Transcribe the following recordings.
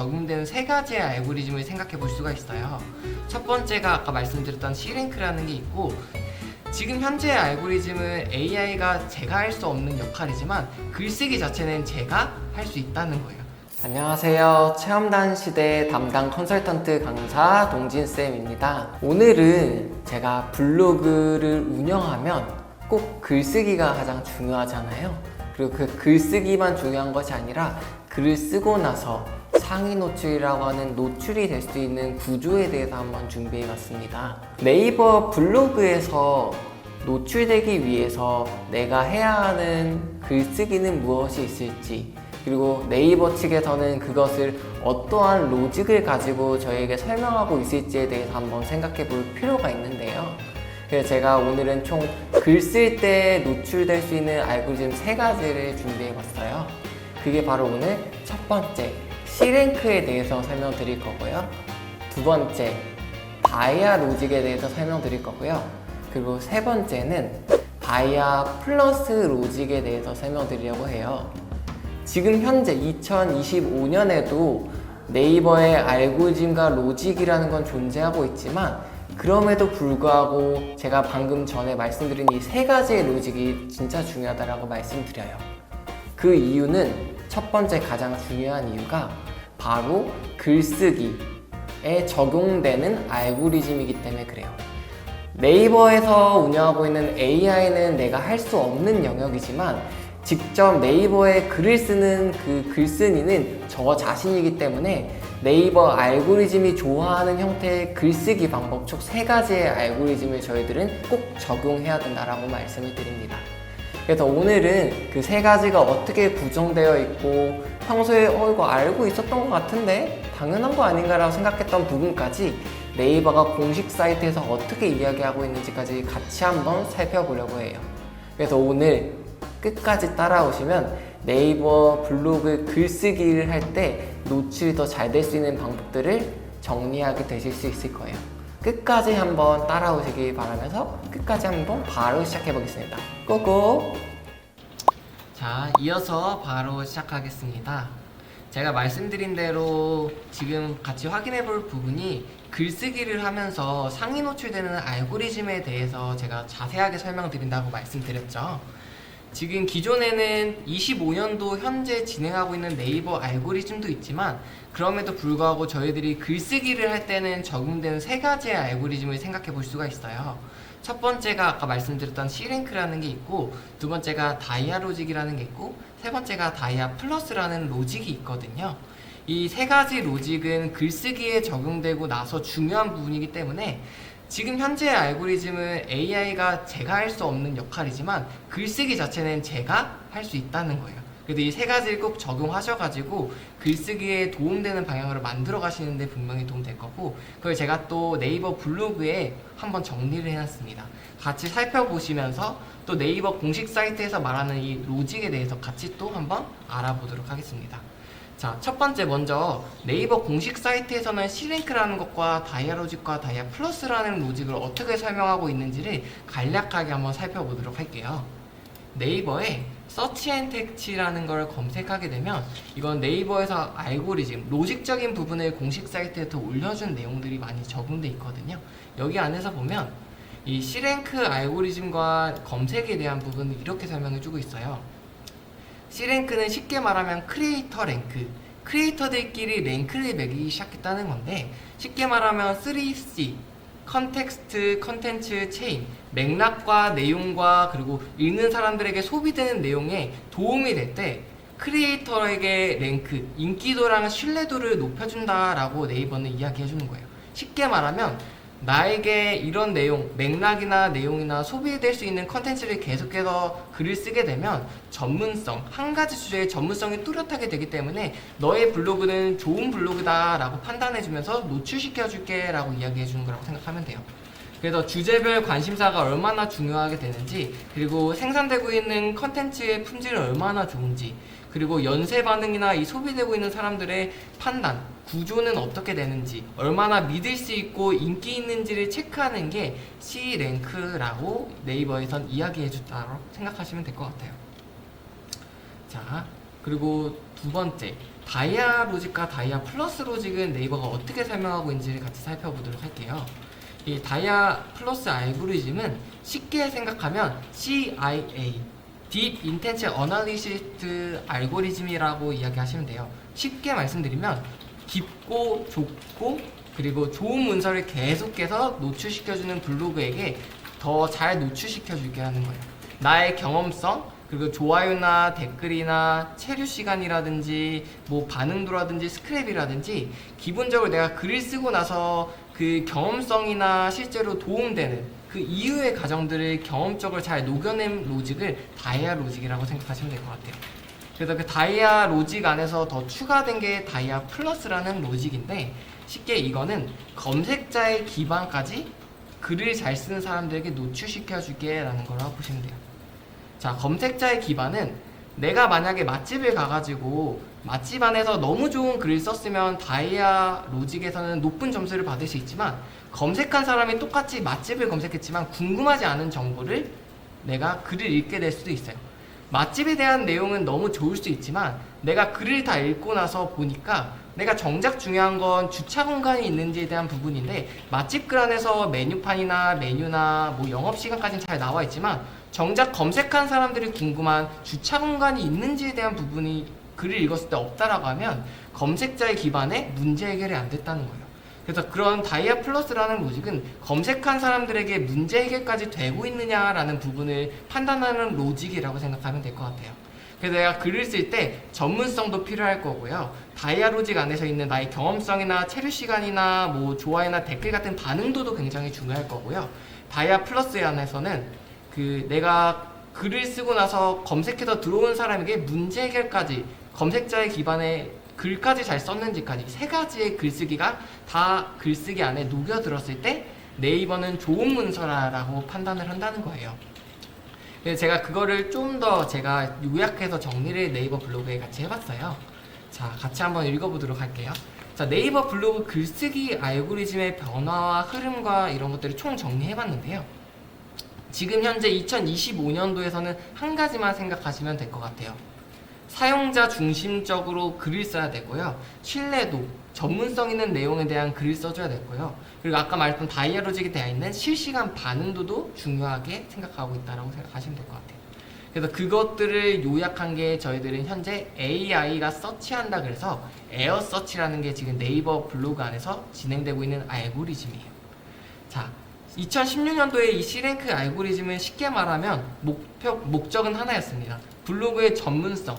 적용되는 세 가지의 알고리즘을 생각해 볼 수가 있어요. 첫 번째가 아까 말씀드렸던 C랭크라는 게 있고 지금 현재의 알고리즘은 AI가 제가 할 수 없는 역할이지만 글쓰기 자체는 제가 할 수 있다는 거예요. 안녕하세요. 체험단 시대 담당 컨설턴트 강사 동진쌤입니다. 오늘은 제가 블로그를 운영하면 꼭 글쓰기가 가장 중요하잖아요. 그리고 그 글쓰기만 중요한 것이 아니라 글을 쓰고 나서 상위 노출이라고 하는 노출이 될 수 있는 구조에 대해서 한번 준비해 봤습니다. 네이버 블로그에서 노출되기 위해서 내가 해야 하는 글쓰기는 무엇이 있을지 그리고 네이버 측에서는 그것을 어떠한 로직을 가지고 저에게 설명하고 있을지에 대해서 한번 생각해 볼 필요가 있는데요. 그래서 제가 오늘은 총 글 쓸 때 노출될 수 있는 알고리즘 세 가지를 준비해 봤어요. 그게 바로 오늘 첫 번째 C랭크에 대해서 설명드릴 거고요. 두 번째 다이아 로직에 대해서 설명드릴 거고요. 그리고 세 번째는 다이아 플러스 로직에 대해서 설명드리려고 해요. 지금 현재 2025년에도 네이버의 알고리즘과 로직이라는 건 존재하고 있지만 그럼에도 불구하고 제가 방금 전에 말씀드린 이 세 가지의 로직이 진짜 중요하다라고 말씀드려요. 그 이유는 첫 번째 가장 중요한 이유가 바로 글쓰기에 적용되는 알고리즘이기 때문에 그래요. 네이버에서 운영하고 있는 AI는 내가 할 수 없는 영역이지만 직접 네이버에 글을 쓰는 그 글쓴이는 저 자신이기 때문에 네이버 알고리즘이 좋아하는 형태의 글쓰기 방법 총 세 가지의 알고리즘을 저희들은 꼭 적용해야 된다라고 말씀을 드립니다. 그래서 오늘은 그 세 가지가 어떻게 구성되어 있고 평소에 어 이거 알고 있었던 것 같은데 당연한 거 아닌가라고 생각했던 부분까지 네이버가 공식 사이트에서 어떻게 이야기하고 있는지까지 같이 한번 살펴보려고 해요. 그래서 오늘 끝까지 따라오시면 네이버 블로그 글쓰기를 할 때 노출이 더 잘 될 수 있는 방법들을 정리하게 되실 수 있을 거예요. 끝까지 한번 따라오시기 바라면서 끝까지 한번 바로 시작해 보겠습니다. 고고! 자, 이어서 바로 시작하겠습니다. 제가 말씀드린 대로 지금 같이 확인해 볼 부분이 글쓰기를 하면서 상위 노출되는 알고리즘에 대해서 제가 자세하게 설명드린다고 말씀드렸죠. 지금 기존에는 25년도 현재 진행하고 있는 네이버 알고리즘도 있지만 그럼에도 불구하고 저희들이 글쓰기를 할 때는 적용되는 세 가지의 알고리즘을 생각해 볼 수가 있어요. 첫 번째가 아까 말씀드렸던 C랭크라는 게 있고 두 번째가 다이아 로직이라는 게 있고 세 번째가 다이아 플러스라는 로직이 있거든요. 이 세 가지 로직은 글쓰기에 적용되고 나서 중요한 부분이기 때문에 지금 현재의 알고리즘은 AI가 제가 할 수 없는 역할이지만 글쓰기 자체는 제가 할 수 있다는 거예요. 그래도 이 세 가지를 꼭 적용하셔가지고 글쓰기에 도움되는 방향으로 만들어 가시는데 분명히 도움될 거고 그걸 제가 또 네이버 블로그에 한번 정리를 해놨습니다. 같이 살펴보시면서 또 네이버 공식 사이트에서 말하는 이 로직에 대해서 같이 또 한번 알아보도록 하겠습니다. 자, 첫 번째 먼저 네이버 공식 사이트에서는 C랭크라는 것과 다이아 로직과 다이아 플러스라는 로직을 어떻게 설명하고 있는지를 간략하게 한번 살펴보도록 할게요. 네이버에 서치 앤 텍치라는 걸 검색하게 되면 이건 네이버에서 알고리즘, 로직적인 부분을 공식 사이트에 더 올려준 내용들이 많이 적용돼 있거든요. 여기 안에서 보면 이 C랭크 알고리즘과 검색에 대한 부분을 이렇게 설명해주고 있어요. C랭크는 쉽게 말하면 크리에이터 랭크 크리에이터들끼리 랭크를 매기기 시작했다는 건데 쉽게 말하면 3C 컨텍스트, 컨텐츠, 체인 맥락과 내용과 그리고 읽는 사람들에게 소비되는 내용에 도움이 될 때 크리에이터에게 랭크, 인기도랑 신뢰도를 높여준다라고 네이버는 이야기해주는 거예요. 쉽게 말하면 나에게 이런 내용, 맥락이나 내용이나 소비될 수 있는 컨텐츠를 계속해서 글을 쓰게 되면 전문성, 한 가지 주제의 전문성이 뚜렷하게 되기 때문에 너의 블로그는 좋은 블로그다라고 판단해주면서 노출시켜줄게 라고 이야기해주는 거라고 생각하면 돼요. 그래서 주제별 관심사가 얼마나 중요하게 되는지 그리고 생산되고 있는 컨텐츠의 품질이 얼마나 좋은지 그리고 연쇄 반응이나 이 소비되고 있는 사람들의 판단 구조는 어떻게 되는지 얼마나 믿을 수 있고 인기 있는지를 체크하는 게 C랭크라고 네이버에선 이야기해 줬다고 생각하시면 될 것 같아요 자 그리고 두 번째 다이아 로직과 다이아 플러스 로직은 네이버가 어떻게 설명하고 있는지를 같이 살펴보도록 할게요. 이 다이아 플러스 알고리즘은 쉽게 생각하면 CIA Deep Intention Analysis 알고리즘이라고 이야기하시면 돼요. 쉽게 말씀드리면 깊고 좁고 그리고 좋은 문서를 계속해서 노출시켜주는 블로그에게 더 잘 노출시켜줄게 하는 거예요. 나의 경험성 그리고 좋아요나 댓글이나 체류 시간이라든지 뭐 반응도라든지 스크랩이라든지 기본적으로 내가 글을 쓰고 나서 그 경험성이나 실제로 도움되는 그 이후의 과정들을 경험적으로 잘 녹여낸 로직을 다이아 로직이라고 생각하시면 될 것 같아요. 그래서 그 다이아 로직 안에서 더 추가된 게 다이아 플러스라는 로직인데 쉽게 이거는 검색자의 기반까지 글을 잘 쓰는 사람들에게 노출시켜 주게라는 거라고 보시면 돼요. 자, 검색자의 기반은 내가 만약에 맛집을 가가지고 맛집 안에서 너무 좋은 글을 썼으면 다이아 로직에서는 높은 점수를 받을 수 있지만 검색한 사람이 똑같이 맛집을 검색했지만 궁금하지 않은 정보를 내가 글을 읽게 될 수도 있어요. 맛집에 대한 내용은 너무 좋을 수 있지만 내가 글을 다 읽고 나서 보니까 내가 정작 중요한 건 주차 공간이 있는지에 대한 부분인데 맛집 글 안에서 메뉴판이나 메뉴나 뭐 영업 시간까지는 잘 나와 있지만 정작 검색한 사람들이 궁금한 주차 공간이 있는지에 대한 부분이 글을 읽었을 때 없다라고 하면 검색자의 기반에 문제 해결이 안 됐다는 거예요. 그래서 그런 다이아 플러스라는 로직은 검색한 사람들에게 문제 해결까지 되고 있느냐라는 부분을 판단하는 로직이라고 생각하면 될 것 같아요. 그래서 내가 글을 쓸 때 전문성도 필요할 거고요. 다이아 로직 안에서 있는 나의 경험성이나 체류 시간이나 뭐 좋아요나 댓글 같은 반응도도 굉장히 중요할 거고요. 다이아 플러스 안에서는 그 내가 글을 쓰고 나서 검색해서 들어온 사람에게 문제 해결까지 검색자의 기반에 글까지 잘 썼는지까지 세 가지의 글쓰기가 다 글쓰기 안에 녹여 들었을 때 네이버는 좋은 문서라라고 판단을 한다는 거예요. 제가 그거를 좀 더 제가 요약해서 정리를 네이버 블로그에 같이 해봤어요. 자, 같이 한번 읽어보도록 할게요. 자, 네이버 블로그 글쓰기 알고리즘의 변화와 흐름과 이런 것들을 총 정리해봤는데요. 지금 현재 2025년도에서는 한 가지만 생각하시면 될 것 같아요. 사용자 중심적으로 글을 써야 되고요. 신뢰도, 전문성 있는 내용에 대한 글을 써줘야 되고요. 그리고 아까 말했던 다이아로직이 되어 있는 실시간 반응도도 중요하게 생각하고 있다고 생각하시면 될 것 같아요. 그래서 그것들을 요약한 게 저희들은 현재 AI가 서치한다 그래서 에어 서치라는 게 지금 네이버 블로그 안에서 진행되고 있는 알고리즘이에요. 자, 2016년도에 이 C랭크 알고리즘은 쉽게 말하면 목표, 목적은 하나였습니다. 블로그의 전문성.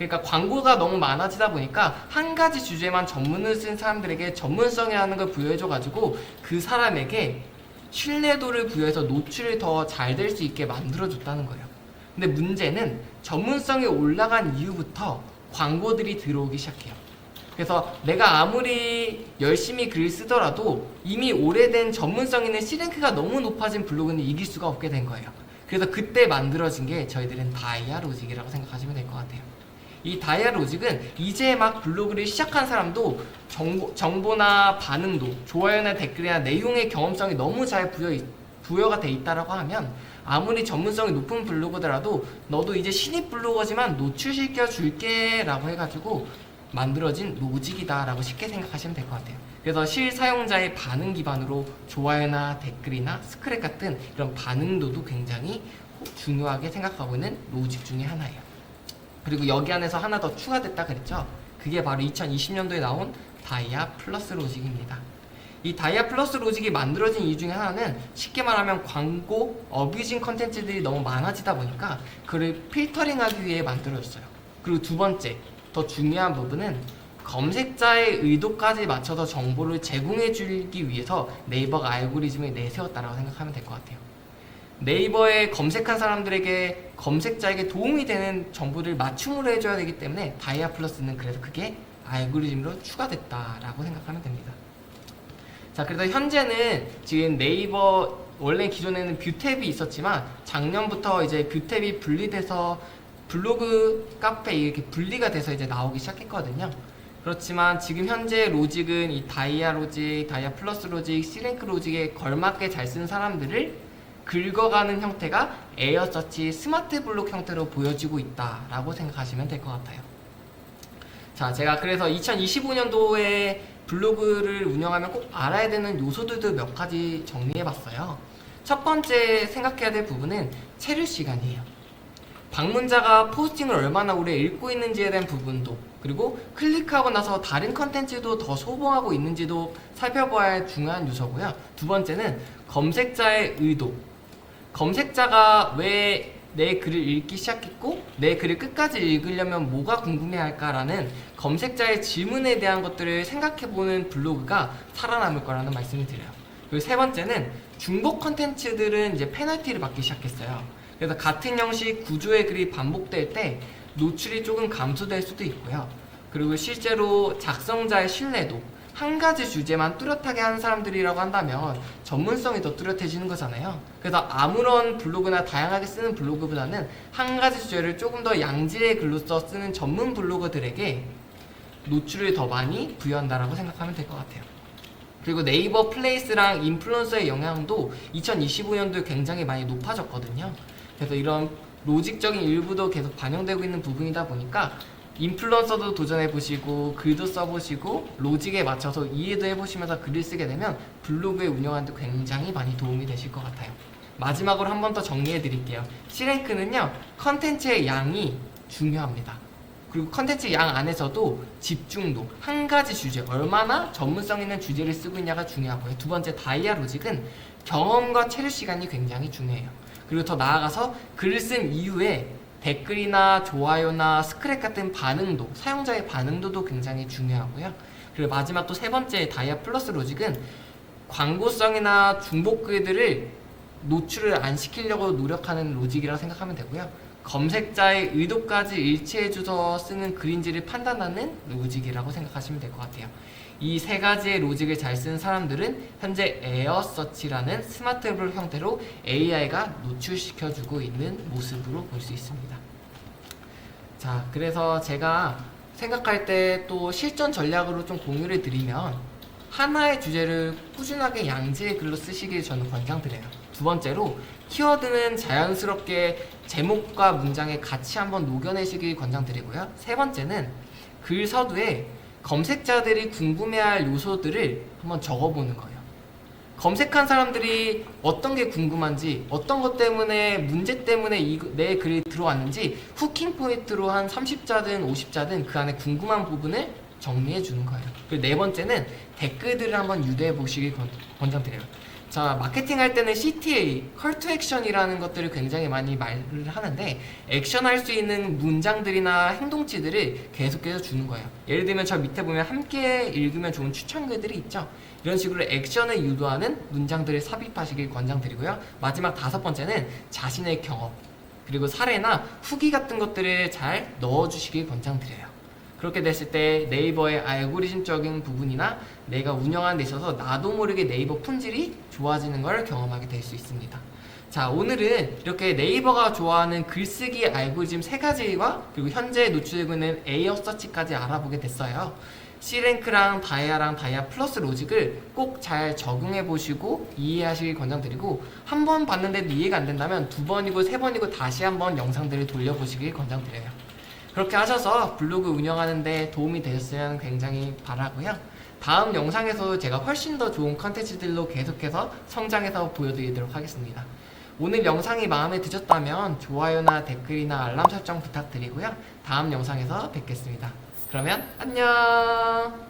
그러니까 광고가 너무 많아지다 보니까 한 가지 주제만 전문을 쓴 사람들에게 전문성이라는 걸 부여해줘가지고 그 사람에게 신뢰도를 부여해서 노출이 더 잘 될 수 있게 만들어줬다는 거예요. 근데 문제는 전문성이 올라간 이후부터 광고들이 들어오기 시작해요. 그래서 내가 아무리 열심히 글을 쓰더라도 이미 오래된 전문성 있는 C랭크가 너무 높아진 블로그는 이길 수가 없게 된 거예요. 그래서 그때 만들어진 게 저희들은 다이아 로직이라고 생각하시면 될 것 같아요. 이 다이아 로직은 이제 막 블로그를 시작한 사람도 정보, 정보나 반응도, 좋아요나 댓글이나 내용의 경험성이 너무 잘 부여, 부여가 돼 있다라고 하면 아무리 전문성이 높은 블로거더라도 너도 이제 신입 블로거지만 노출시켜 줄게 라고 해가지고 만들어진 로직이다라고 쉽게 생각하시면 될 것 같아요. 그래서 실사용자의 반응 기반으로 좋아요나 댓글이나 스크랩 같은 이런 반응도도 굉장히 중요하게 생각하고 있는 로직 중에 하나예요. 그리고 여기 안에서 하나 더 추가됐다 그랬죠? 그게 바로 2020년도에 나온 다이아 플러스 로직입니다. 이 다이아 플러스 로직이 만들어진 이유 중에 하나는 쉽게 말하면 광고, 어뷰징 컨텐츠들이 너무 많아지다 보니까 그를 필터링하기 위해 만들어졌어요. 그리고 두 번째, 더 중요한 부분은 검색자의 의도까지 맞춰서 정보를 제공해 주기 위해서 네이버가 알고리즘을 내세웠다라고 생각하면 될 것 같아요. 네이버에 검색한 사람들에게 검색자에게 도움이 되는 정보를 맞춤으로 해줘야 되기 때문에 다이아 플러스는 그래서 그게 알고리즘으로 추가됐다라고 생각하면 됩니다. 자, 그래서 현재는 지금 네이버 원래 기존에는 뷰탭이 있었지만 작년부터 이제 뷰탭이 분리돼서 블로그 카페 이렇게 분리가 돼서 이제 나오기 시작했거든요. 그렇지만 지금 현재 로직은 이 다이아 로직, 다이아 플러스 로직, 시랭크 로직에 걸맞게 잘 쓰는 사람들을 긁어가는 형태가 에어 서치 스마트 블록 형태로 보여지고 있다라고 생각하시면 될 것 같아요. 자, 제가 그래서 2025년도에 블로그를 운영하면 꼭 알아야 되는 요소들도 몇 가지 정리해 봤어요. 첫 번째 생각해야 될 부분은 체류 시간이에요. 방문자가 포스팅을 얼마나 오래 읽고 있는지에 대한 부분도 그리고 클릭하고 나서 다른 컨텐츠도 더 소봉하고 있는지도 살펴봐야 할 중요한 요소고요. 두 번째는 검색자의 의도. 검색자가 왜 내 글을 읽기 시작했고 내 글을 끝까지 읽으려면 뭐가 궁금해할까라는 검색자의 질문에 대한 것들을 생각해보는 블로그가 살아남을 거라는 말씀을 드려요. 그리고 세 번째는 중복 컨텐츠들은 이제 페널티를 받기 시작했어요. 그래서 같은 형식 구조의 글이 반복될 때 노출이 조금 감소될 수도 있고요. 그리고 실제로 작성자의 신뢰도 한 가지 주제만 뚜렷하게 하는 사람들이라고 한다면 전문성이 더 뚜렷해지는 거잖아요. 그래서 아무런 블로그나 다양하게 쓰는 블로그보다는 한 가지 주제를 조금 더 양질의 글로 써 쓰는 전문 블로거들에게 노출을 더 많이 부여한다라고 생각하면 될 것 같아요. 그리고 네이버 플레이스랑 인플루언서의 영향도 2025년도에 굉장히 많이 높아졌거든요. 그래서 이런 로직적인 일부도 계속 반영되고 있는 부분이다 보니까 인플루언서도 도전해 보시고 글도 써보시고 로직에 맞춰서 이해도 해보시면서 글을 쓰게 되면 블로그의 운영하는데 굉장히 많이 도움이 되실 것 같아요. 마지막으로 한 번 더 정리해 드릴게요. C랭크는요 컨텐츠의 양이 중요합니다. 그리고 컨텐츠 양 안에서도 집중도 한 가지 주제 얼마나 전문성 있는 주제를 쓰고 있냐가 중요하고요. 두 번째 다이아 로직은 경험과 체류 시간이 굉장히 중요해요. 그리고 더 나아가서 글을 쓴 이후에 댓글이나 좋아요나 스크랩 같은 반응도 사용자의 반응도도 굉장히 중요하고요. 그리고 마지막 또 세 번째 다이아 플러스 로직은 광고성이나 중복 글들을 노출을 안 시키려고 노력하는 로직이라고 생각하면 되고요. 검색자의 의도까지 일치해줘서 쓰는 글인지를 판단하는 로직이라고 생각하시면 될 것 같아요. 이 세 가지의 로직을 잘 쓰는 사람들은 현재 에어서치라는 스마트 앱 형태로 AI가 노출시켜주고 있는 모습으로 볼 수 있습니다. 자, 그래서 제가 생각할 때 또 실전 전략으로 좀 공유를 드리면 하나의 주제를 꾸준하게 양질의 글로 쓰시길 저는 권장드려요. 두 번째로 키워드는 자연스럽게 제목과 문장에 같이 한번 녹여내시길 권장드리고요. 세 번째는 글 서두에 검색자들이 궁금해할 요소들을 한번 적어보는 거예요. 검색한 사람들이 어떤 게 궁금한지, 어떤 것 때문에, 문제 때문에 이, 내 글이 들어왔는지 후킹 포인트로 한 30자든 50자든 그 안에 궁금한 부분을 정리해 주는 거예요. 그리고 네 번째는 댓글들을 한번 유도해 보시길 권- 권장드려요. 자, 마케팅 할 때는 CTA, to Action이라는 것들을 굉장히 많이 말을 하는데 액션 할 수 있는 문장들이나 행동치들을 계속해서 주는 거예요. 예를 들면 저 밑에 보면 함께 읽으면 좋은 추천글들이 있죠. 이런 식으로 액션을 유도하는 문장들을 삽입하시길 권장드리고요. 마지막 다섯 번째는 자신의 경험, 그리고 사례나 후기 같은 것들을 잘 넣어주시길 권장드려요. 그렇게 됐을 때 네이버의 알고리즘적인 부분이나 내가 운영하는 데 있어서 나도 모르게 네이버 품질이 좋아지는 걸 경험하게 될 수 있습니다. 자, 오늘은 이렇게 네이버가 좋아하는 글쓰기 알고리즘 세 가지와 그리고 현재 노출되고 있는 에어 서치까지 알아보게 됐어요. C랭크랑 다이아랑 다이아 플러스 로직을 꼭 잘 적용해 보시고 이해하시길 권장드리고 한 번 봤는데도 이해가 안 된다면 두 번이고 세 번이고 다시 한번 영상들을 돌려보시길 권장드려요. 그렇게 하셔서 블로그 운영하는데 도움이 되셨으면 굉장히 바라고요. 다음 영상에서 제가 훨씬 더 좋은 컨텐츠들로 계속해서 성장해서 보여드리도록 하겠습니다. 오늘 영상이 마음에 드셨다면 좋아요나 댓글이나 알람 설정 부탁드리고요. 다음 영상에서 뵙겠습니다. 그러면 안녕!